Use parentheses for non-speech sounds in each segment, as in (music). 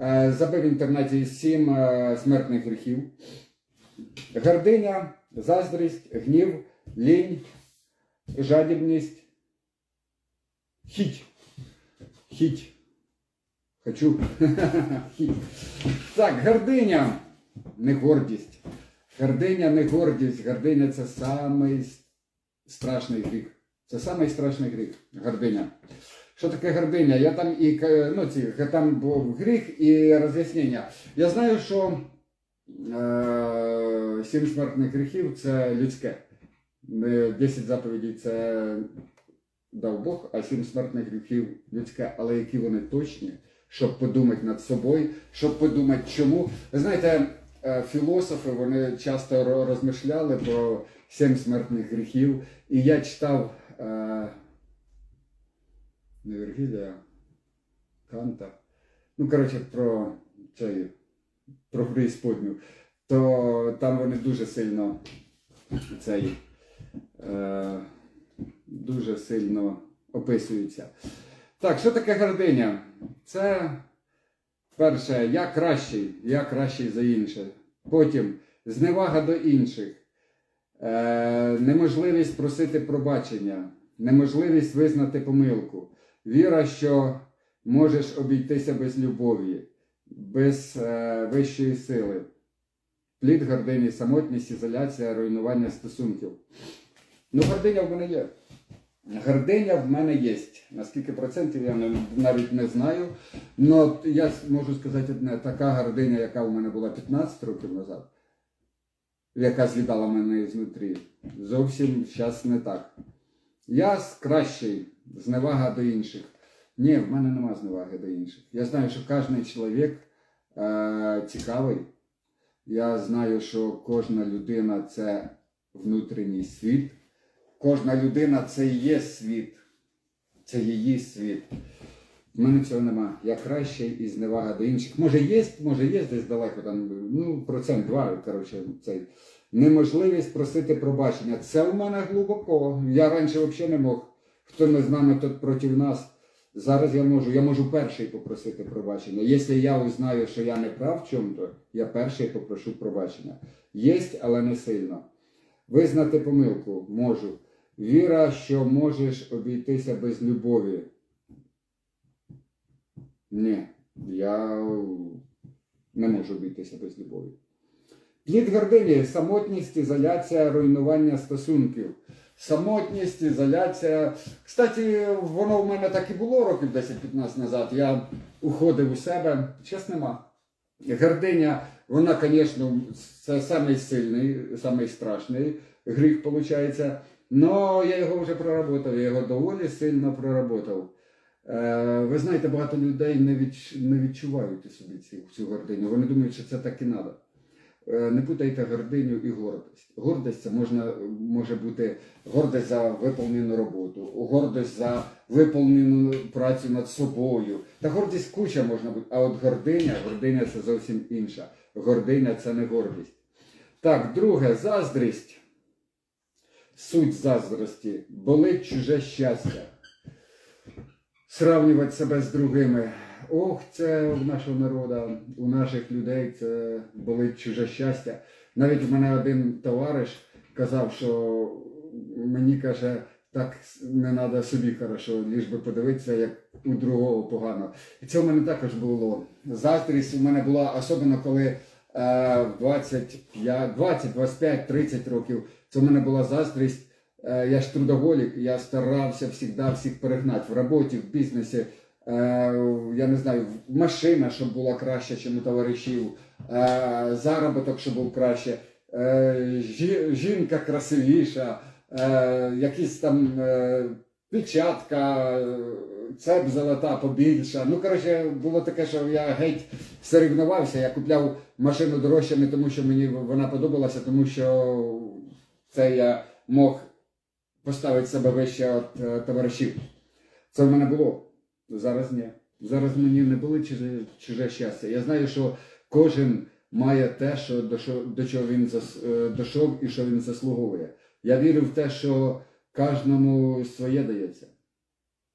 Е, Забив в інтернеті сім е, смертних гріхів. Гординя, заздрість, гнів, лінь, жадібність, хіть. Хіть. Хочу. (laughs) Хіть. Так, гординя, не гордість. Гординя не гордість. Гординя це самий страшний гріх. Це самий страшний гріх. Гординя. Що таке гординя? Я там і ну, ці, там був гріх і роз'яснення. Я знаю, що е, сім смертних гріхів це людське. Е, Десять заповідей це дав Бог, а сім смертних гріхів людське, але які вони точні, щоб подумати над собою, щоб подумати, чому. Ви знаєте, е, філософи вони часто розмишляли про сім смертних гріхів, і я читав е, не Вергілія, Канта. Ну, коротше, про цей, про преісподню, то там вони дуже сильно цей. Е, дуже сильно описуються. Так, що таке гординя? Це перше, я кращий, я кращий за інших. Потім зневага до інших, е, неможливість просити пробачення, неможливість визнати помилку, віра, що можеш обійтися без любові, без е, вищої сили. Плід гордині, самотність, ізоляція, руйнування стосунків. Ну, гординя в мене є. Гординя в мене є. Наскільки процентів я навіть не знаю. Но я можу сказати одне, така гординя, яка в мене була 15 років назад, яка з'їдала мене знутрі, зовсім зараз не так. Я кращий, зневага до інших. Ні, в мене нема зневаги до інших. Я знаю, що кожен чоловік е, цікавий. Я знаю, що кожна людина це внутрішній світ. Кожна людина це і є світ. Це її світ. В мене цього нема. Я кращий і зневага до інших. Може є, може є десь далеко, там, ну, процент два, коротше, цей. Неможливість просити пробачення. Це у мене глибоко. Я раніше взагалі не мог. Хто не з нами, тот проти нас. Зараз я можу, я можу перший попросити пробачення. Якщо я узнаю, що я не прав в чому-то, я перший попрошу пробачення. Єсть, але не сильно. Визнати помилку можу. Віра, що можеш обійтися без любові. Ні, я не можу обійтися без любові. Плід гордині, самотність, ізоляція, руйнування стосунків. Самотність, ізоляція. Кстати, воно в мене так і було років 10-15 назад. Я уходив у себе. Зараз нема. Гординя, вона, звісно, це самий сильний, гріх, виходить. Но я його вже проработав, я його доволі сильно проработав. Е, ви знаєте, багато людей не відчувають у собі цю, цю гординю. Вони думають, що це так і треба. Не путайте гординю і гордість. Гордість це можна, може бути гордість за виповнену роботу, гордість за виповнену працю над собою. Та гордість куча можна бути. А от гординя, гординя це зовсім інша. Гординя це не гордість. Так, друге, заздрість. Суть заздрості. Болить чуже щастя. Сравнювати себе з другими. Ох, це у нашого народу, у наших людей це болить чуже щастя. Навіть у мене один товариш казав, що мені каже, так не треба собі хорошо, ліж би подивитися, як у другого погано. І це у мене також було. Заздрість у мене була, особливо коли е, в 25, 20, 25, 30 років. Це у мене була заздрість. Е, я ж трудоголік, я старався завжди всіх перегнати в роботі, в бізнесі. Е, я не знаю, машина, щоб була краще, ніж у товаришів, е, заробіток, щоб був краще, е, жінка красивіша, якісь там печатка, цеп золота побільша. Ну, коротше, було таке, що я геть соревнувався, я купляв машину дорожче не тому, що мені вона подобалася, тому що це я мог поставити себе вище від товаришів. Це в мене було. Зараз ні. Зараз мені не було чуже, чуже щастя. Я знаю, що кожен має те, що до, чого він е, дійшов і що він заслуговує. Я вірю в те, що кожному своє дається.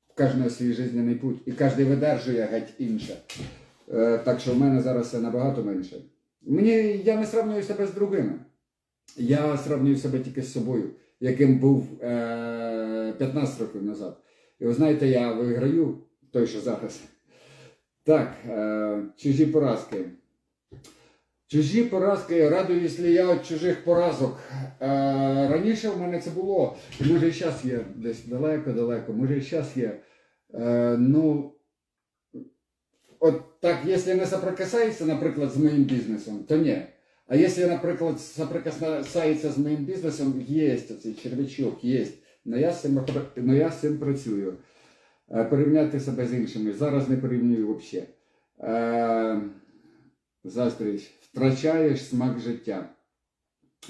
В кожного свій життєвий путь. І кожен видержує геть інше. Е, так що в мене зараз це набагато менше. Мені я не сравнюю себе з другими. Я сравнюю себе тільки з собою, яким був е, 15 років назад. І ви знаєте, я виграю той, що зараз. Так, е, чужі поразки. Чужі поразки, радуюсь ли я від чужих поразок. Е, раніше в мене це було, може і зараз є десь далеко-далеко, може і зараз є. Е, ну, от так, якщо не соприкасається, наприклад, з моїм бізнесом, то ні. А якщо, наприклад, соприкасається з моїм бізнесом, є цей червячок, є. Но я з цим, но я цим працюю. Е, Порівняти себе з іншими. Зараз не порівнюю взагалі. Е, заздрість. Втрачаєш смак життя.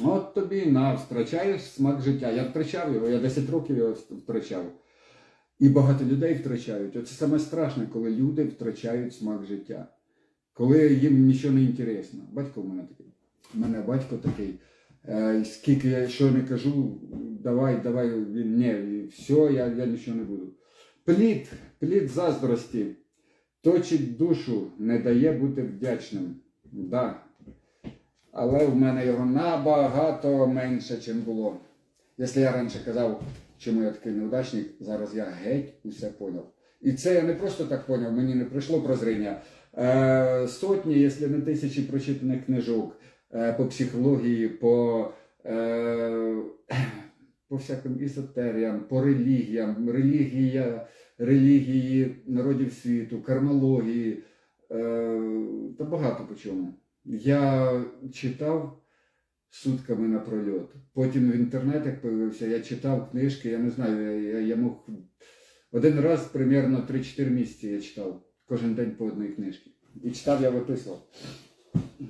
От тобі на, втрачаєш смак життя. Я втрачав його, я 10 років його втрачав. І багато людей втрачають. Оце саме страшне, коли люди втрачають смак життя. Коли їм нічого не інтересно. Батько в мене такий. У мене батько такий. Е, скільки я що не кажу, давай, давай, він ні, все, я, я нічого не буду. Плід, плід заздрості точить душу, не дає бути вдячним. Да. Але в мене його набагато менше, ніж було. Якщо я раніше казав, чому я такий неудачник, зараз я геть усе поняв. І це я не просто так поняв, мені не прийшло прозріння. Е, сотні, якщо не тисячі прочитаних книжок е, по психології, по, е, (clears throat) по всяким ізотеріям, по релігіям, релігія, релігії народів світу, кармології е, та багато по чому. Я читав сутками напрольот. Потім в інтернетах появився, я читав книжки, я не знаю, я, я, мог один раз примерно 3-4 місяці я читав кожен день по одній книжці. І читав, я виписував.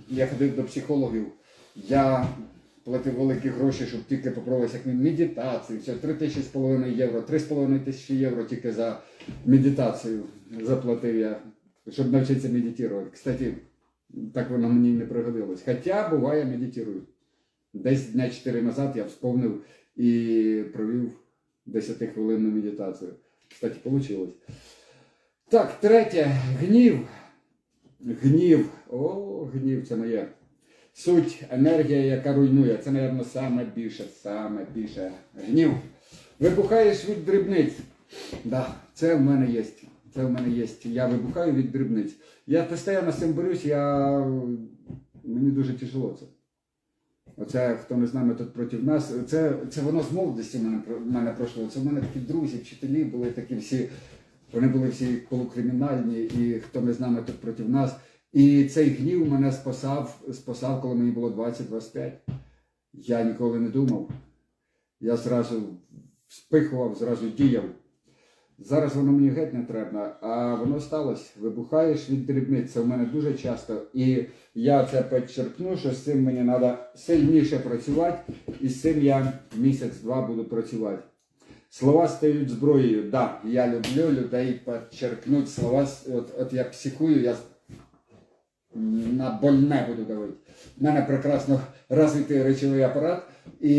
Я ходив до психологів, я платив великі гроші, щоб тільки попробуватися як медитацію. Все, 3 тисячі з половиною євро, 3,5 тисячі євро тільки за медитацію заплатив я, щоб навчитися медитувати. Кстати, так воно мені не пригодилось. Хоча буває медитую. Десь дня 4 назад я вспомнив і провів 10-хвилинну медитацію. Кстати, вийшло. Так, третє. Гнів. Гнів. О, гнів це моє. Суть, енергія, яка руйнує. Це, мабуть, саме більше, саме більше. Гнів. Вибухаєш від дрібниць. Да, це в мене є. Це в мене є. Я вибухаю від дрібниць. Я постійно з цим борюсь, я... мені дуже тяжело це. Оце, хто не знає метод проти нас, це, це воно з молодості в мене, в мене пройшло. Це в мене такі друзі, вчителі були такі всі, вони були всі полукримінальні, і хто не знає метод проти нас. І цей гнів мене спасав, спасав, коли мені було 20-25. Я ніколи не думав. Я зразу спихував, зразу діяв. Зараз воно мені геть не треба, а воно сталося. Вибухаєш від дрібниць. Це в мене дуже часто. І я це підчеркну, що з цим мені треба сильніше працювати, і з цим я місяць-два буду працювати. Слова стають зброєю. Да, я люблю людей підчеркнути слова. От, от я психую, я на больне буду давити. У мене прекрасно розвитий речовий апарат, і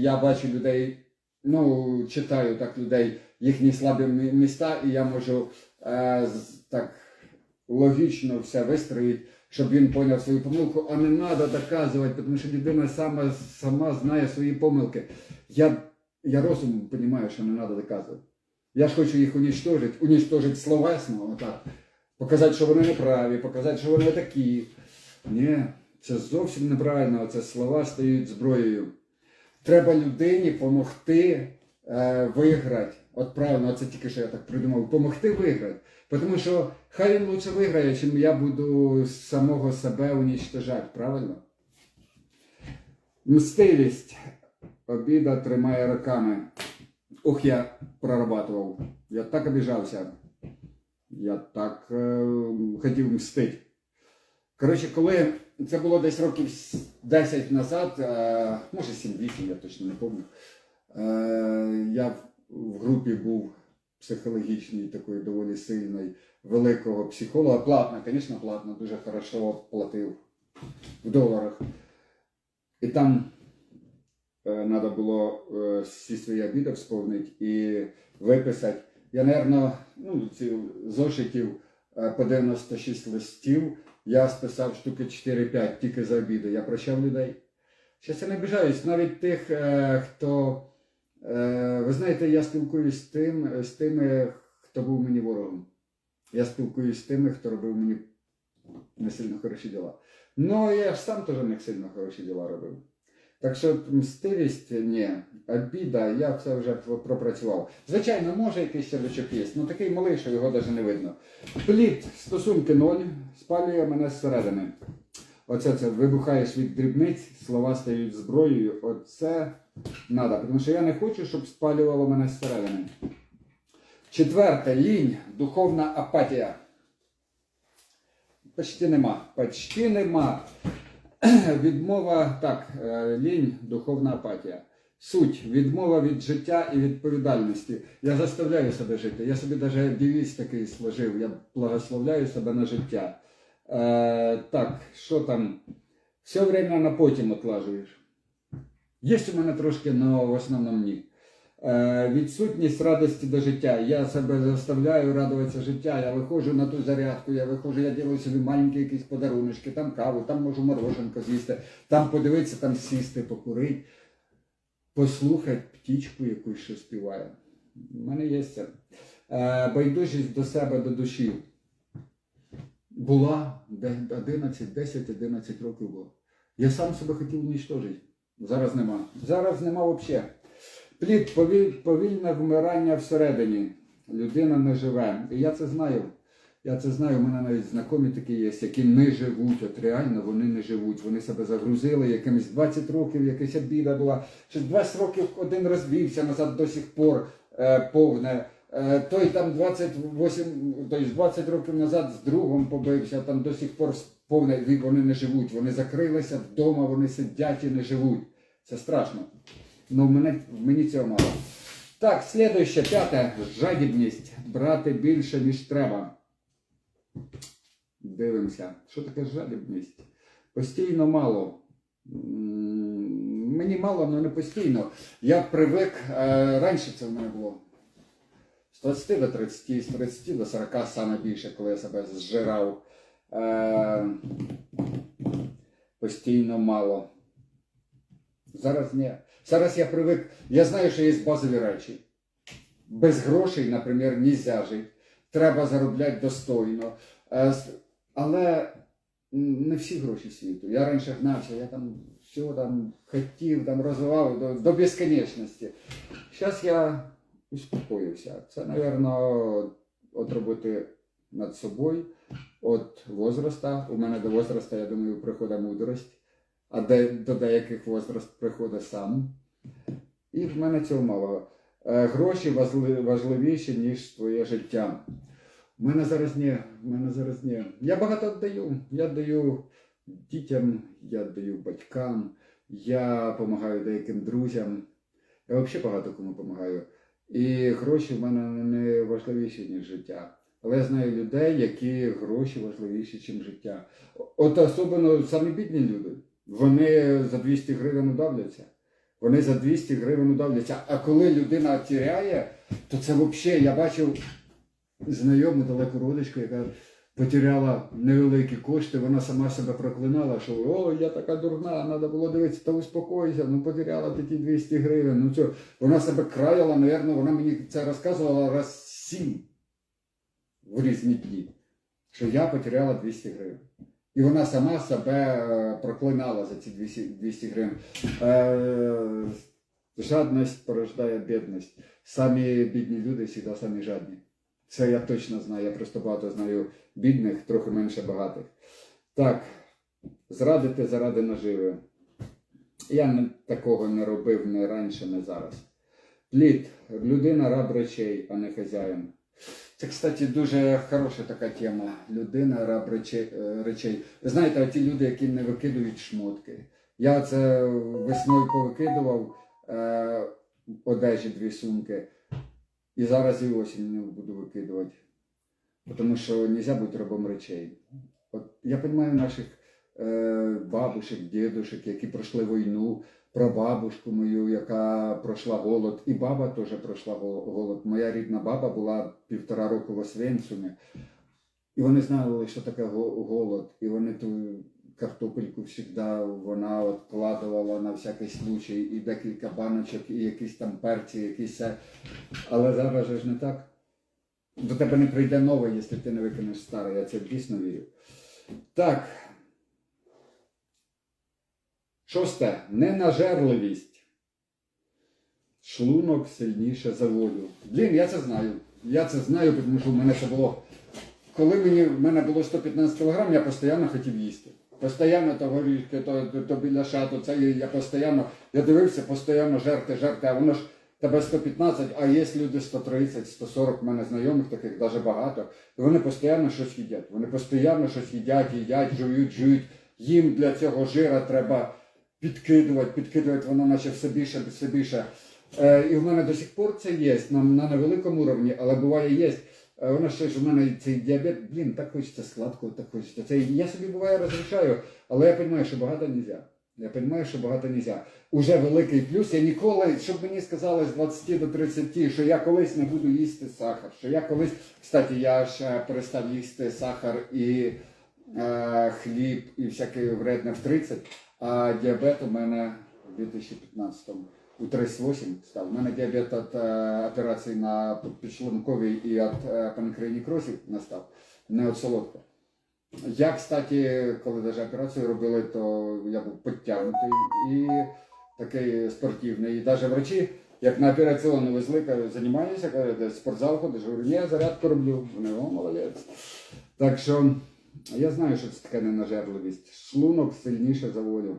я бачу людей, ну, читаю так людей, їхні слабі міста, і я можу е, так логічно все вистроїти, щоб він поняв свою помилку, а не треба доказувати, тому що людина сама, сама знає свої помилки. Я, я розумом розумію, що не треба доказувати. Я ж хочу їх унічтожити, унічтожити словесно, отак. Показати, що вони неправі, показати, що вони такі. Ні, це зовсім неправильно, це слова стають зброєю. Треба людині допомогти е, виграти. От правильно, це тільки що я так придумав, допомогти виграти. Тому що хай він лучше виграє, чим я буду самого себе унічтожати, правильно? Мстивість. Обіда тримає роками. Ух, я прорабатував. Я так обіжався. Я так е, хотів мстити. Коротше, коли це було десь років 10 назад, е, може 7-8, я точно не пам'ятаю. Е, я в, групі був психологічній, такої доволі сильної, великого психолога. Платно, звісно, платно, дуже хорошо платив в доларах. І там треба було е, всі свої обіди вспомнити і виписати. Я, напевно, ну, ці зошитів е, по 96 листів. Я списав штуки 4-5 тільки за обіди. Я прощав людей. Щас я не обіжаюсь, навіть тих, е, хто. Е, ви знаєте, я спілкуюсь з тим, з тими, хто був мені ворогом. Я спілкуюсь з тими, хто робив мені не сильно хороші діла. Ну, я ж сам теж не сильно хороші діла робив. Так що мстивість, ні, обіда, я все вже пропрацював. Звичайно, може якийсь червячок є, але такий малий, що його навіть не видно. Плід, стосунки ноль, спалює мене зсередини. Оце це вибухаєш від дрібниць, слова стають зброєю. Оце треба, тому що я не хочу, щоб спалювало мене зсередини. Четверте, лінь, духовна апатія. Почти нема. Почти нема. (clears throat) Відмова, так, е, лінь, духовна апатія. Суть відмова від життя і відповідальності. Я заставляю себе жити. Я собі навіть девіз такий сложив. Я благословляю себе на життя. Е, так, що там? Все время на потім отлажуєш. Є у мене трошки, але в основному ні. Е, відсутність радості до життя. Я себе заставляю радуватися життя. Я виходжу на ту зарядку, я виходжу, я ділаю собі маленькі якісь подаруночки, там каву, там можу мороженко з'їсти, там подивитися, там сісти, покурити, послухати птічку якусь, що співає. У мене є це. Е, байдужість до себе, до душі. Була 11, 10-11 років було. Я сам себе хотів унічтожити. Зараз нема. Зараз нема взагалі. Плід повіль- повільне вмирання всередині. Людина не живе. І я це знаю. Я це знаю, у мене навіть знайомі такі є, які не живуть. От реально вони не живуть. Вони себе загрузили якимись 20 років, якась обіда була. Через 20 років один розвівся назад до сих пор е, повне. Е, той там 28, тобто 20 років назад з другом побився, там до сих пор повне, вони не живуть. Вони закрилися вдома, вони сидять і не живуть. Це страшно. Ну, мене, мені цього мало. Так, слідуюче, п'яте. Жадібність. Брати більше, ніж треба. Дивимося. Що таке жадібність? Постійно мало. Мені мало, але не постійно. Я привик, е, раніше це в мене було. З 20 до 30, з 30 до 40 саме більше, коли я себе зжирав. Е, постійно мало. Зараз ні. Зараз я привик. Я знаю, що є базові речі. Без грошей, наприклад, нельзя жити. Треба заробляти достойно. Е, Але не всі гроші світу. Я раніше гнався, я там все там хотів, там розвивав до, до безконечності. Зараз я успокоївся. Це, мабуть, от роботи над собою, от возраста. У мене до возраста, я думаю, приходить мудрость, а де, до деяких возраст приходить сам. І в мене цього мало. Е, Гроші важли- важливіші, ніж твоє життя. У мене зараз ні, в мене зараз ні. Я багато даю. Я даю дітям, я даю батькам, я допомагаю деяким друзям. Я взагалі багато кому допомагаю. І гроші в мене не важливіші, ніж життя. Але я знаю людей, які гроші важливіші, ніж життя. От особливо самі бідні люди. Вони за 200 гривень удавляться. Вони за 200 гривень удавляться. А коли людина тіряє, то це взагалі, я бачив знайому далеку родичку, яка потеряла невеликі кошти, вона сама себе проклинала, що о, я така дурна, треба було дивитися, та успокойся, ну потеряла ти ті 200 гривень. Ну що, вона себе краяла, напевно, вона мені це розказувала раз сім в різні дні, що я потеряла 200 гривень. І вона сама себе е, проклинала за ці 200, 200 гривень. Е, жадність порождає бідність. Самі бідні люди завжди самі жадні. Це я точно знаю. Я просто багато знаю бідних, трохи менше багатих. Так, зрадити заради наживи. Я такого не робив ні раніше, ні зараз. Плід. Людина раб речей, а не хазяїн. Це, кстати, дуже хороша така тема. Людина раб речей. е. Ви знаєте, ті люди, які не викидують шмотки. Я це весною повикидував е, одежі дві сумки. І зараз і осінь не буду викидувати. Тому що не можна бути рабом речей. От я розумію наших е, бабушек, дідушек, які пройшли війну, про бабушку мою, яка пройшла голод, і баба теж пройшла голод. Моя рідна баба була півтора року в Освенцумі. І вони знали, що таке голод, і вони ту картопельку завжди вона откладувала на всякий случай, і декілька баночок, і якісь там перці, якісь. Але зараз же ж не так. До тебе не прийде нове, якщо ти не викинеш старе. Я це дійсно вірю. Так. Шосте. Ненажерливість. Шлунок сильніше за волю. Блін, я це знаю. Я це знаю, тому що в мене це було. Коли мені, в мене було 115 кг, я постійно хотів їсти. Постійно то горішки, то, то, то біляша, то це я постійно, я дивився, постійно жерти, жерти, а воно ж тебе 115, а є люди 130, 140, в мене знайомих таких, навіть багато. І вони постійно щось їдять. Вони постійно щось їдять, їдять, жують, жують. Їм для цього жира треба підкидувати, підкидувати, воно наче все більше, все більше. Е, і в мене до сих пор це є, на, на невеликому рівні, але буває є. Е, Воно ще ж у мене цей діабет, блін, так хочеться сладкого, так хочеться. Це я собі буває розрішаю, але я розумію, що багато не можна. Я розумію, що багато не можна. Уже великий плюс. Я ніколи, щоб мені сказали з 20 до 30, що я колись не буду їсти сахар. Що я колись, кстати, я ж перестав їсти сахар і е, хліб і всяке вредне в 30, а діабет у мене в 2015-му у 38 став. У мене діабет від е, операції на підшлунковій і від е, панкреонекрозів настав, не від солодкого. Я, кстати, коли навіть операцію робили, то я був підтягнутий і такий спортивний. І навіть врачі, як на операційну везли, кажуть, займаюся, кажуть, спортзал ходиш, говорю, ні, я зарядку роблю. Вони, о, молодець. Так що я знаю, що це таке ненажерливість. Шлунок сильніше за волю.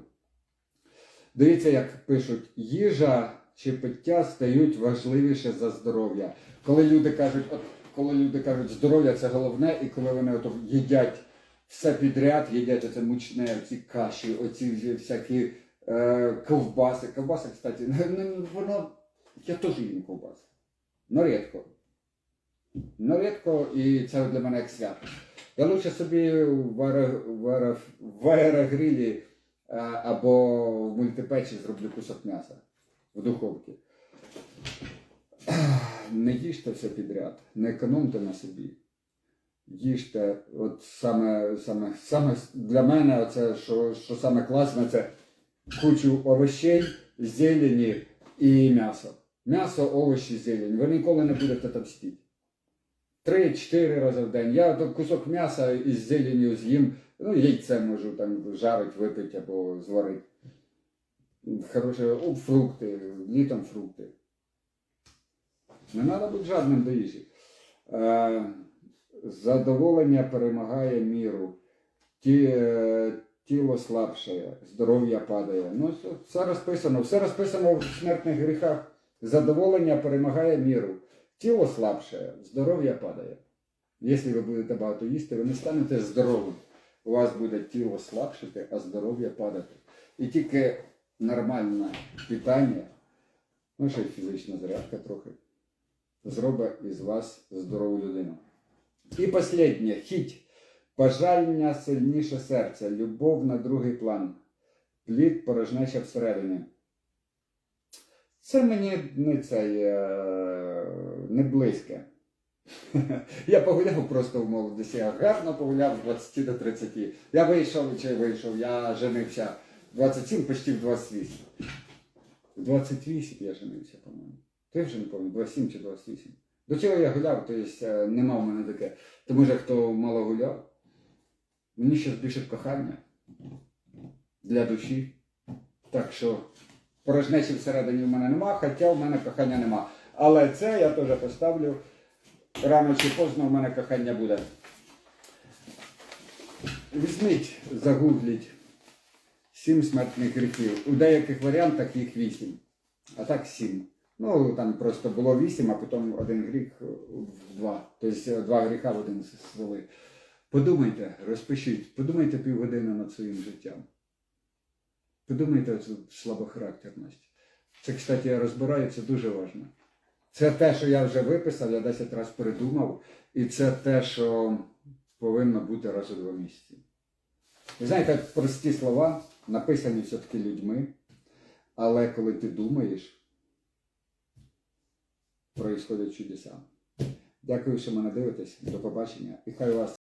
Дивіться, як пишуть, їжа чи пиття стають важливіше за здоров'я. Коли люди кажуть, от коли люди кажуть, здоров'я це головне, і коли вони ото їдять все підряд, їдять оце мучне, оці каші, оці всякі е, ковбаси. Ковбаси, кстати, (laughs) ну, воно. Я теж їм ковбаси. Но рідко. Но рідко, і це для мене як свято. Я лучше собі в, аеро, в, аеро, в аерогрилі е, або в мультипечі зроблю кусок м'яса в духовці. Не їжте все підряд, не економте на собі. Їжте, от саме, саме, саме для мене, оце, що, що саме класне, це кучу овощей, зелені і м'ясо. М'ясо, овочі, зелень. Ви ніколи не будете товстіти. Три-чотири рази в день. Я кусок м'яса із зеленю з'їм, ну, яйце можу там жарити, випити або зварити. Хороше, о, фрукти, літом фрукти. Не треба бути жадним до їжі. Е, задоволення перемагає міру. Ті, е, тіло слабшає, здоров'я падає. Ну, все розписано, все розписано в смертних гріхах. Задоволення перемагає міру. Тіло слабшає, здоров'я падає. Якщо ви будете багато їсти, ви не станете здоровим. У вас буде тіло слабшити, а здоров'я падати. І тільки нормальне питання, ну ще й фізична зарядка трохи, зробить із вас здорову людину. І останнє хіть. Бажання сильніше серця, любов на другий план, плід порожнеча всередині. Це мені не цей, не близьке. (laughs) Я погуляв просто в молодості, я гарно погуляв з 20 до 30. Я вийшов чи вийшов, я женився 27, почти в 28. В 28 я женився, по-моєму. Ти вже не пам'ятаю, 27 чи 28. До чого я гуляв, то є, нема в мене таке. Тому що хто мало гуляв, мені ще більше кохання для душі. Так що порожнечі всередині в мене нема, хоча в мене кохання нема. Але це я теж поставлю. Рано чи поздно в мене кохання буде. Візьміть, загугліть сім смертних гріхів. У деяких варіантах їх вісім, а так сім. Ну, там просто було вісім, а потім один гріх в два. Тобто два гріха в один свели. Подумайте, розпишіть, подумайте півгодини над своїм життям. Подумайте цю слабохарактерність. Це, кстати, я розбираю, це дуже важливо. Це те, що я вже виписав, я 10 разів придумав, і це те, що повинно бути раз у два місяці. Ви знаєте, прості слова, написані все-таки людьми, але коли ти думаєш, проїсходять чудеса. Дякую, що мене дивитесь. До побачення. І хай вас